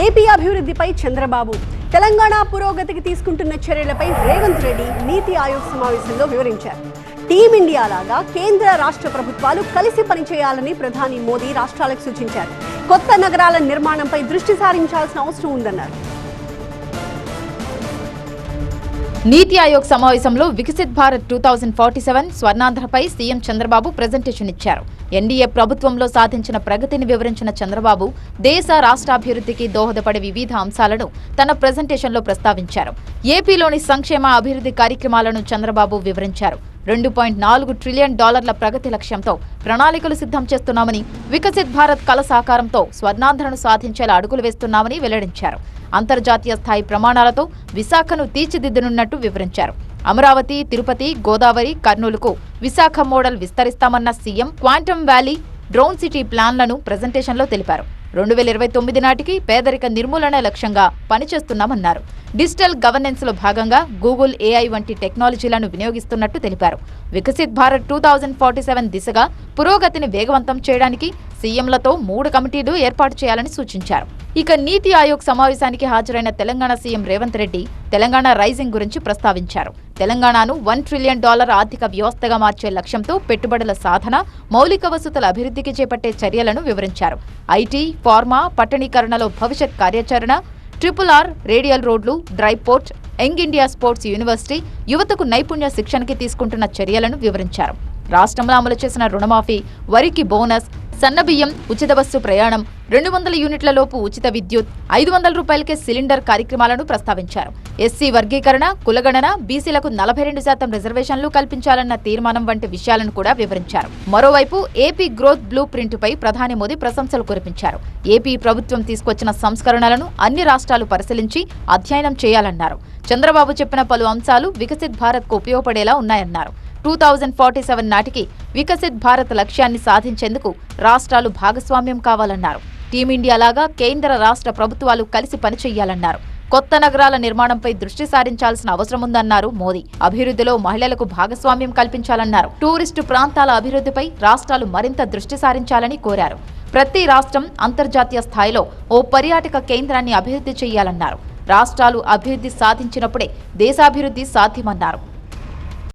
AP అభివృద్ధిపై చంద్రబాబు. తెలంగాణ పురోగతికి తీసుకుంటున్న చర్యలపై రేవంత్ రెడ్డి నీతి ఆయోగ్ సమావేశంలో వివరించారు. టీమిండియా లాగా కేంద్ర రాష్ట్ర ప్రభుత్వాలు కలిసి పనిచేయాలని ప్రధాని మోదీ రాష్ట్రాలకు సూచించారు. కొత్త నగరాల నిర్మాణంపై దృష్టి సారించాల్సిన అవసరం ఉందన్నారు. నీతి ఆయోగ్ సమావేశంలో Viksit Bharat two thousand forty seven స్వర్ణాంధ్రపై CM Chandrababu presentation ఇచ్చారు. ఎన్డీఏ ప్రభుత్వంలో సాధించిన ప్రగతిని వివరించిన చంద్రబాబు దేశ రాష్ట్రాభివృద్ధికి దోహదపడే వివిధ అంశాలను తన ప్రజెంటేషన్లో ప్రస్తావించారు. ఏపీలోని సంక్షేమ అభివృద్ధి కార్యక్రమాలను చంద్రబాబు వివరించారు. రెండు పాయింట్ నాలుగు ట్రిలియన్ డాలర్ల ప్రగతి లక్ష్యంతో ప్రణాళికలు సిద్ధం చేస్తున్నామని వికసిత్ భారత్ కల సాకారంతో స్వర్ణాంధ్రను సాధించేలా అడుగులు వేస్తున్నామని వెల్లడించారు. అంతర్జాతీయ స్థాయి ప్రమాణాలతో విశాఖను తీర్చిదిద్దనున్నట్టు వివరించారు. అమరావతి తిరుపతి గోదావరి కర్నూలుకు Visakha model విస్తరిస్తామన్న CM quantum valley drone city ప్లాన్లను ప్రజెంటేషన్లో తెలిపారు. రెండు వేల ఇరవై తొమ్మిది నాటికి పేదరిక నిర్మూలన లక్ష్యంగా పనిచేస్తున్నామన్నారు. డిజిటల్ గవర్నెన్స్లో భాగంగా గూగుల్ ఏఐ వంటి టెక్నాలజీలను వినియోగిస్తున్నట్టు తెలిపారు. Viksit Bharat two thousand forty seven దిశగా పురోగతిని వేగవంతం చేయడానికి సీఎంలతో మూడు కమిటీలు ఏర్పాటు చేయాలని సూచించారు. ఇక నీతి ఆయోగ్ సమావేశానికి హాజరైన తెలంగాణ సీఎం రేవంత్ రెడ్డి తెలంగాణ రైజింగ్ గురించి ప్రస్తావించారు. తెలంగాణను వన్ ట్రిలియన్ డాలర్ ఆర్థిక వ్యవస్థగా మార్చే లక్ష్యంతో పెట్టుబడుల సాధన మౌలిక వసతుల అభివృద్ధికి చేపట్టే చర్యలను వివరించారు. ఐటీ ఫార్మా పట్టణీకరణలో భవిష్యత్ కార్యాచరణ ట్రిపుల్ ఆర్ రేడియల్ రోడ్లు dry port young India sports university యువతకు నైపుణ్య శిక్షణకి తీసుకుంటున్న చర్యలను వివరించారు. రాష్ట్రంలో అమలు చేసిన రుణమాఫీ వరికి బోనస్ సన్నబియ్యం ఉచిత బస్సు ప్రయాణం రెండు వందల యూనిట్ల లోపు ఉచిత విద్యుత్ ఐదు వందల రూపాయలకే సిలిండర్ కార్యక్రమాలను ప్రస్తావించారు. ఎస్సీ వర్గీకరణ కులగణన బీసీలకు నలభై రెండు శాతం రిజర్వేషన్లు కల్పించాలన్న తీర్మానం వంటి విషయాలను కూడా వివరించారు. మరోవైపు ఏపీ గ్రోత్ బ్లూ ప్రింట్పై ప్రధాని మోదీ ప్రశంసలు కురిపించారు. ఏపీ ప్రభుత్వం తీసుకొచ్చిన సంస్కరణలను అన్ని రాష్ట్రాలు పరిశీలించి అధ్యయనం చేయాలన్నారు. చంద్రబాబు చెప్పిన పలు అంశాలు వికసిత్ భారత్కు ఉపయోగపడేలా ఉన్నాయన్నారు. టూ థౌజండ్ ఫార్టీ సెవెన్ నాటికి వికసిత్ భారత్ లక్ష్యాన్ని సాధించేందుకు రాష్ట్రాలు భాగస్వామ్యం కావాలన్నారు. టీమిండియా లాగా కేంద్ర రాష్ట్ర ప్రభుత్వాలు కలిసి పనిచేయాలన్నారు. కొత్త నగరాల నిర్మాణంపై దృష్టి సారించాల్సిన అవసరం ఉందన్నారు మోదీ. అభివృద్ధిలో మహిళలకు భాగస్వామ్యం కల్పించాలన్నారు. టూరిస్టు ప్రాంతాల అభివృద్ధిపై రాష్ట్రాలు మరింత దృష్టి సారించాలని కోరారు. ప్రతి రాష్ట్రం అంతర్జాతీయ స్థాయిలో ఓ పర్యాటక కేంద్రాన్ని అభివృద్ధి చేయాలన్నారు. రాష్ట్రాలు అభివృద్ధి సాధించినప్పుడే దేశాభివృద్ధి సాధ్యమన్నారు.